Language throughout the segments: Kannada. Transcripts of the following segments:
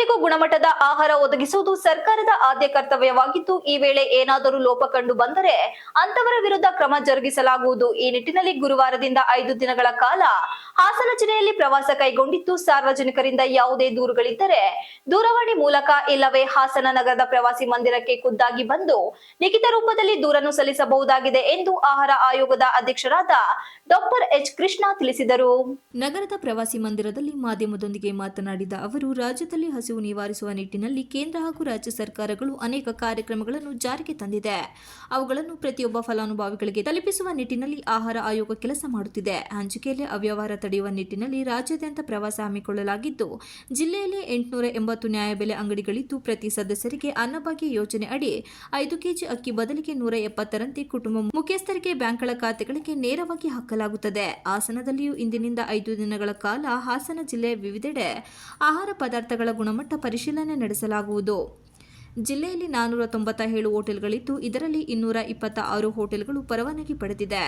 ಎಲ್ಲರಿಗೂ ಗುಣಮಟ್ಟದ ಆಹಾರ ಒದಗಿಸುವುದು ಸರ್ಕಾರದ ಆದ್ಯ ಕರ್ತವ್ಯವಾಗಿದ್ದು, ಈ ವೇಳೆ ಏನಾದರೂ ಲೋಪ ಕಂಡು ಬಂದರೆ ಅಂತವರ ವಿರುದ್ಧ ಕ್ರಮ ಜರುಗಿಸಲಾಗುವುದು. ಈ ನಿಟ್ಟಿನಲ್ಲಿ ಗುರುವಾರದಿಂದ ಐದು ದಿನಗಳ ಕಾಲ ಹಾಸನ ಜಿಲ್ಲೆಯಲ್ಲಿ ಪ್ರವಾಸ ಕೈಗೊಂಡಿದ್ದು, ಸಾರ್ವಜನಿಕರಿಂದ ಯಾವುದೇ ದೂರುಗಳಿದ್ದರೆ ದೂರವಾಣಿ ಮೂಲಕ ಇಲ್ಲವೇ ಹಾಸನ ನಗರದ ಪ್ರವಾಸಿ ಮಂದಿರಕ್ಕೆ ಖುದ್ದಾಗಿ ಬಂದು ಲಿಖಿತ ರೂಪದಲ್ಲಿ ದೂರನ್ನು ಸಲ್ಲಿಸಬಹುದಾಗಿದೆ ಎಂದು ಆಹಾರ ಆಯೋಗದ ಅಧ್ಯಕ್ಷರಾದ ಡಾಕ್ಟರ್ ಎಚ್ ಕೃಷ್ಣ ತಿಳಿಸಿದರು. ನಗರದ ಪ್ರವಾಸಿ ಮಂದಿರದಲ್ಲಿ ಮಾಧ್ಯಮದೊಂದಿಗೆ ಮಾತನಾಡಿದ ಅವರು, ರಾಜ್ಯದಲ್ಲಿ ಹಸಿವು ನಿವಾರಿಸುವ ನಿಟ್ಟಿನಲ್ಲಿ ಕೇಂದ್ರ ಹಾಗೂ ರಾಜ್ಯ ಸರ್ಕಾರಗಳು ಅನೇಕ ಕಾರ್ಯಕ್ರಮಗಳನ್ನು ಜಾರಿಗೆ ತಂದಿದೆ. ಅವುಗಳನ್ನು ಪ್ರತಿಯೊಬ್ಬ ಫಲಾನುಭವಿಗಳಿಗೆ ತಲುಪಿಸುವ ನಿಟ್ಟಿನಲ್ಲಿ ಆಹಾರ ಆಯೋಗ ಕೆಲಸ ಮಾಡುತ್ತಿದೆ. ಹಂಚಿಕೆಯಲ್ಲಿ ಅವ್ಯವಹಾರ ತಡೆಯುವ ನಿಟ್ಟಿನಲ್ಲಿ ರಾಜ್ಯಾದ್ಯಂತ ಪ್ರವಾಸ ಹಮ್ಮಿಕೊಳ್ಳಲಾಗಿದ್ದು, ಜಿಲ್ಲೆಯಲ್ಲಿ ಎಂಟುನೂರ ಎಂಬತ್ತು ನ್ಯಾಯಬೆಲೆ ಅಂಗಡಿಗಳಿದ್ದು, ಪ್ರತಿ ಸದಸ್ಯರಿಗೆ ಅನ್ನಭಾಗ್ಯ ಯೋಜನೆ ಅಡಿ ಐದು ಕೆಜಿ ಅಕ್ಕಿ ಬದಲಿಗೆ ನೂರ ಎಪ್ಪತ್ತರಂತೆ ಕುಟುಂಬ ಮುಖ್ಯಸ್ಥರಿಗೆ ಬ್ಯಾಂಕ್ಗಳ ಖಾತೆಗಳಿಗೆ ನೇರವಾಗಿ ಹಾಕಲಾಗುತ್ತದೆ. ಹಾಸನದಲ್ಲಿಯೂ ಇಂದಿನಿಂದ ಐದು ದಿನಗಳ ಕಾಲ ಹಾಸನ ಜಿಲ್ಲೆಯ ವಿವಿಧೆಡೆ ಆಹಾರ ಪದಾರ್ಥಗಳ ಗುಣಮಟ್ಟ ಪರಿಶೀಲನೆ ನಡೆಸಲಾಗುವುದು. ಜಿಲ್ಲೆಯಲ್ಲಿ ನಾನೂರ ತೊಂಬತ್ತ ಏಳು ಹೋಟೆಲ್ಗಳಿದ್ದು, ಇದರಲ್ಲಿ ಇನ್ನೂರ ಇಪ್ಪತ್ತ ಆರು ಹೋಟೆಲ್ಗಳು ಪರವಾನಗಿ ಪಡೆದಿದೆ.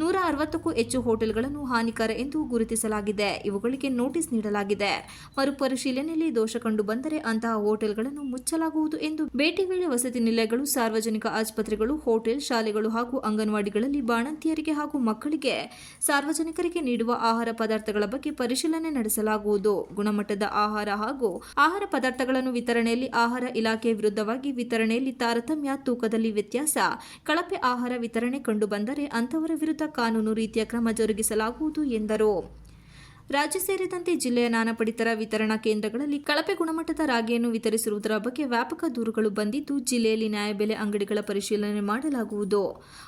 ನೂರ ಅರವತ್ತಕ್ಕೂ ಹೆಚ್ಚು ಹೋಟೆಲ್ಗಳನ್ನು ಹಾನಿಕರ ಎಂದು ಗುರುತಿಸಲಾಗಿದೆ. ಇವುಗಳಿಗೆ ನೋಟಿಸ್ ನೀಡಲಾಗಿದೆ. ಮರುಪರಿಶೀಲನೆಯಲ್ಲಿ ದೋಷ ಕಂಡು ಬಂದರೆ ಅಂತಹ ಹೋಟೆಲ್ಗಳನ್ನು ಮುಚ್ಚಲಾಗುವುದು ಎಂದು ಭೇಟಿ ವೇಳೆ ವಸತಿ ನಿಲಯಗಳು, ಸಾರ್ವಜನಿಕ ಆಸ್ಪತ್ರೆಗಳು, ಹೋಟೆಲ್ ಶಾಲೆಗಳು ಹಾಗೂ ಅಂಗನವಾಡಿಗಳಲ್ಲಿ ಬಾಣಂತಿಯರಿಗೆ ಹಾಗೂ ಮಕ್ಕಳಿಗೆ ಸಾರ್ವಜನಿಕರಿಗೆ ನೀಡುವ ಆಹಾರ ಪದಾರ್ಥಗಳ ಬಗ್ಗೆ ಪರಿಶೀಲನೆ ನಡೆಸಲಾಗುವುದು. ಗುಣಮಟ್ಟದ ಆಹಾರ ಹಾಗೂ ಆಹಾರ ಪದಾರ್ಥಗಳನ್ನು ವಿತರಣೆಯಲ್ಲಿ ಆಹಾರ ಇಲಾಖೆ ವಿರುದ್ಧವಾಗಿ ವಿತರಣೆಯಲ್ಲಿ ತಾರತಮ್ಯ, ತೂಕದಲ್ಲಿ ವ್ಯತ್ಯಾಸ, ಕಳಪೆ ಆಹಾರ ವಿತರಣೆ ಕಂಡುಬಂದರೆ ಅಂತವರ ವಿರುದ್ಧ ಕಾನೂನು ರೀತಿಯ ಕ್ರಮ ಜರುಗಿಸಲಾಗುವುದು ಎಂದರು. ರಾಜ್ಯ ಸೇರಿದಂತೆ ಜಿಲ್ಲೆಯ ನಾನಾ ಪಡಿತರ ವಿತರಣಾ ಕೇಂದ್ರಗಳಲ್ಲಿ ಕಳಪೆ ಗುಣಮಟ್ಟದ ರಾಗಿಯನ್ನು ವಿತರಿಸಿರುವುದರ ಬಗ್ಗೆ ವ್ಯಾಪಕ ದೂರುಗಳು ಬಂದಿದ್ದು, ಜಿಲ್ಲೆಯಲ್ಲಿ ನ್ಯಾಯಬೆಲೆ ಅಂಗಡಿಗಳ ಪರಿಶೀಲನೆ ಮಾಡಲಾಗುವುದು.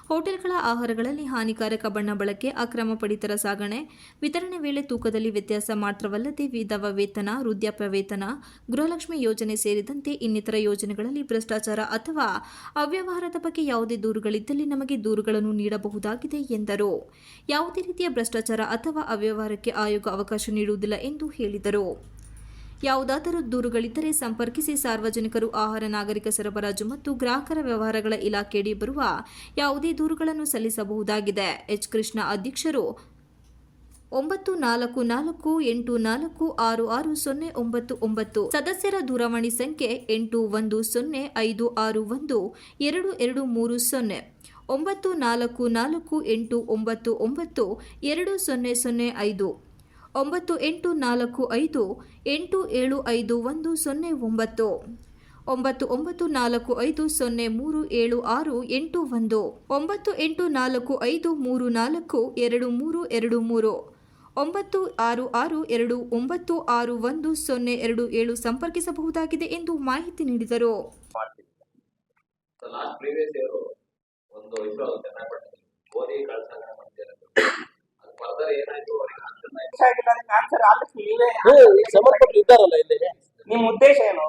ಹೋಟೆಲ್ಗಳ ಆಹಾರಗಳಲ್ಲಿ ಹಾನಿಕಾರಕ ಬಣ್ಣ ಬಳಕೆ, ಅಕ್ರಮ ಪಡಿತರ ಸಾಗಣೆ, ವಿತರಣೆ ವೇಳೆ ತೂಕದಲ್ಲಿ ವ್ಯತ್ಯಾಸ ಮಾತ್ರವಲ್ಲದೆ ವಿಧವ ವೇತನ, ವೃದ್ಧಾಪ್ಯ ವೇತನ, ಗೃಹಲಕ್ಷ್ಮಿ ಯೋಜನೆ ಸೇರಿದಂತೆ ಇನ್ನಿತರ ಯೋಜನೆಗಳಲ್ಲಿ ಭ್ರಷ್ಟಾಚಾರ ಅಥವಾ ಅವ್ಯವಹಾರದ ಬಗ್ಗೆ ಯಾವುದೇ ದೂರುಗಳಿದ್ದಲ್ಲಿ ನಮಗೆ ದೂರುಗಳನ್ನು ನೀಡಬಹುದಾಗಿದೆ ಎಂದರು. ಯಾವುದೇ ರೀತಿಯ ಭ್ರಷ್ಟಾಚಾರ ಅಥವಾ ಅವ್ಯವಹಾರಕ್ಕೆ ಆಯೋಗ ಅವಕಾಶ ನೀಡುವುದಿಲ್ಲ ಎಂದು ಹೇಳಿದರು. ಯಾವುದಾದರೂ ದೂರುಗಳಿದ್ದರೆ ಸಂಪರ್ಕಿಸಿ ಸಾರ್ವಜನಿಕರು, ಆಹಾರ, ನಾಗರಿಕ ಸರಬರಾಜು ಮತ್ತು ಗ್ರಾಹಕರ ವ್ಯವಹಾರಗಳ ಇಲಾಖೆಯಡಿ ಬರುವ ಯಾವುದೇ ದೂರುಗಳನ್ನು ಸಲ್ಲಿಸಬಹುದಾಗಿದೆ. ಎಚ್. ಕೃಷ್ಣ ಅಧ್ಯಕ್ಷರು ಒಂಬತ್ತು ನಾಲ್ಕು ನಾಲ್ಕು ಎಂಟು ನಾಲ್ಕು ಆರು ಆರು ಸೊನ್ನೆ ಒಂಬತ್ತು ಒಂಬತ್ತು. ಸದಸ್ಯರ ದೂರವಾಣಿ ಸಂಖ್ಯೆ ಎಂಟು ಒಂದು ಸೊನ್ನೆ ಐದು ಆರು ಒಂದು ಎರಡು ಎರಡು ಮೂರು ಸೊನ್ನೆ. ಒಂಬತ್ತು ನಾಲ್ಕು ನಾಲ್ಕು ಎಂಟು ಒಂಬತ್ತು ಒಂಬತ್ತು ಎರಡು ಸೊನ್ನೆ ಸೊನ್ನೆ ಐದು. ಒಂಬತ್ತು ಎಂಟು ನಾಲ್ಕು ಐದು, ಎಂಟು ಏಳು ಐದು ಒಂದು ಸೊನ್ನೆ ಒಂಬತ್ತು ಒಂಬತ್ತು ಒಂಬತ್ತು ನಾಲ್ಕು ಐದು ಸೊನ್ನೆ ಮೂರು ಏಳು ಆರು ಎಂಟು ಒಂದು, ಒಂಬತ್ತು ಎಂಟು ನಾಲ್ಕು ಐದು ಮೂರು ನಾಲ್ಕು ಎರಡು ಮೂರು ಎರಡು ಮೂರು, ಒಂಬತ್ತು ಆರು ಆರು ಎರಡು ಒಂಬತ್ತು ಆರು ಒಂದು ಸೊನ್ನೆ ಎರಡು ಏಳು ಸಂಪರ್ಕಿಸಬಹುದಾಗಿದೆ ಎಂದು ಮಾಹಿತಿ ನೀಡಿದರು. ಆಗಿಲ್ಲ ಅದಕ್ಕೆ ಆನ್ಸರ್ ನೀವೇ ಸಂಬಂಧಪಟ್ಟರು ಇದ್ದಾರಲ್ಲ ಇಲ್ಲಿ? ನಿಮ್ಮ ಉದ್ದೇಶ ಏನು?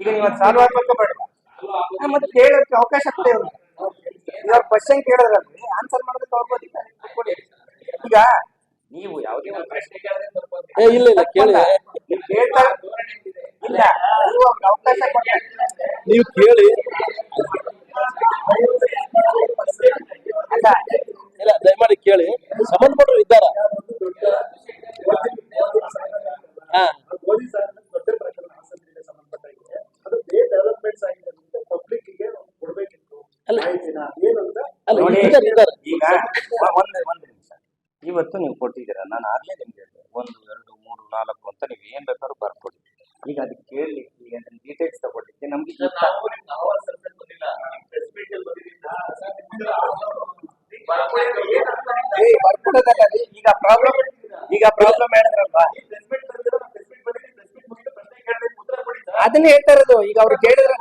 ಈಗ ನೀವು ಅದು ಸಾಲ್ವ್ ಆಗ್ಬೇಕು ಬೇಡ. ಮತ್ತೆ ಕೇಳೋದಕ್ಕೆ ಅವಕಾಶ ಕೊಡಿ ಇವಾಗ ಕ್ವಶನ್ ಕೇಳೋದ್ರಲ್ಲಿ ಆನ್ಸರ್ ಮಾಡೋದಕ್ಕೆ ಅವ್ರು ಕೊಡಿ. ಈಗ ನೀವು ಯಾವುದೇ ಒಂದು ಪ್ರಶ್ನೆ ಕೇಳಿದ್ರೆ ಇಲ್ಲ ಇಲ್ಲ ಕೇಳಿ. ನೀವು ಕೇಳ್ತಾ ಇಲ್ಲ ನೀವು ಅವ್ರಿಗೆ ಅವಕಾಶ ನೀವು ಕೇಳಿ. ಅಲ್ಲ. ಇಲ್ಲ ದಯಮಾಡಿ ಕೇಳಿ. ಸಂಬಂಧಪಟ್ಟರು ಇದ್ದಾರ? ಅಲ್ಲ ಈಗ ಒ- ಒಂದು ಒಂದು ನಿಮಿಷ. ಇವತ್ತು ನೀವು ಕೊಟ್ಟಿದ್ದೀರ? ನಾನು ಆಗ್ಲೇ ನಿಮ್ಗೆ ಹೇಳಿದೆ. ಒಂದು ಎರಡು ಮೂರು ನಾಲ್ಕು ಅಂತ ನೀವು ಏನ್ ಬೇಕಾದ್ರೂ ಬರ್ಕೊಡಿ. ಈಗ ಅದಕ್ಕೆ ಕೇಳಲಿಕ್ಕೆ ಈಗ ಡೀಟೇಲ್ಸ್ ತಗೊಳ್ಳಿಕ್ಕೆ ನಮ್ಗೆ. ಈಗ ಪ್ರಾಬ್ಲಮ್ ಈಗ ಪ್ರಾಬ್ಲಮ್ ಹೇಳಿದ್ರಲ್ವಾ. ಅದನ್ನ ಹೇಳ್ತಾ ಇರೋದು. ಈಗ ಅವ್ರು ಕೇಳಿದ್ರ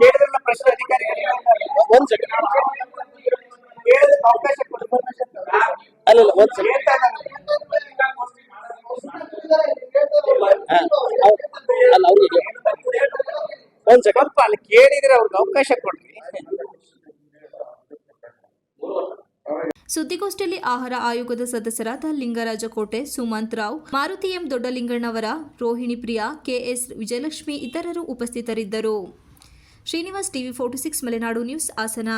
ಕೇಳಿದ್ರಲ್ಲ ಪ್ರಶ್ನೆ ಅಧಿಕಾರಿಗಳಿಗೆ ಒಂದ್ ಸೆಕೆಂಡ್ ಕೇಳಿದಕ್ಕೆ ಅವಕಾಶ ಕೊಡಿ ಅಲ್ಲ ಇಲ್ಲ ಒಂದ್ ಸೆಕೆಂಡ್ ಹೇಳ್ತಾ ಅಲ್ಲ ಅವ್ರಿಗೆ ಒಂದ್ ಸೆಕೆಂಡ್ ಅಲ್ಲಿ ಕೇಳಿದ್ರೆ ಅವ್ರಿಗೆ ಅವಕಾಶ ಕೊಡ್ರಿ. ಸುದ್ದಿಗೋಷ್ಠಿಯಲ್ಲಿ ಆಹಾರ ಆಯೋಗದ ಸದಸ್ಯರಾದ ಲಿಂಗರಾಜ ಕೋಟೆ ಸುಮಂತ್ ರಾವ್ ಮಾರುತಿ ಎಂ ದೊಡ್ಡಲಿಂಗಣ್ಣವರ ರೋಹಿಣಿ ಪ್ರಿಯಾ ಕೆಎಸ್ ವಿಜಯಲಕ್ಷ್ಮಿ ಇತರರು ಉಪಸ್ಥಿತರಿದ್ದರು. Srinivas TV forty six Malenadu news Hassan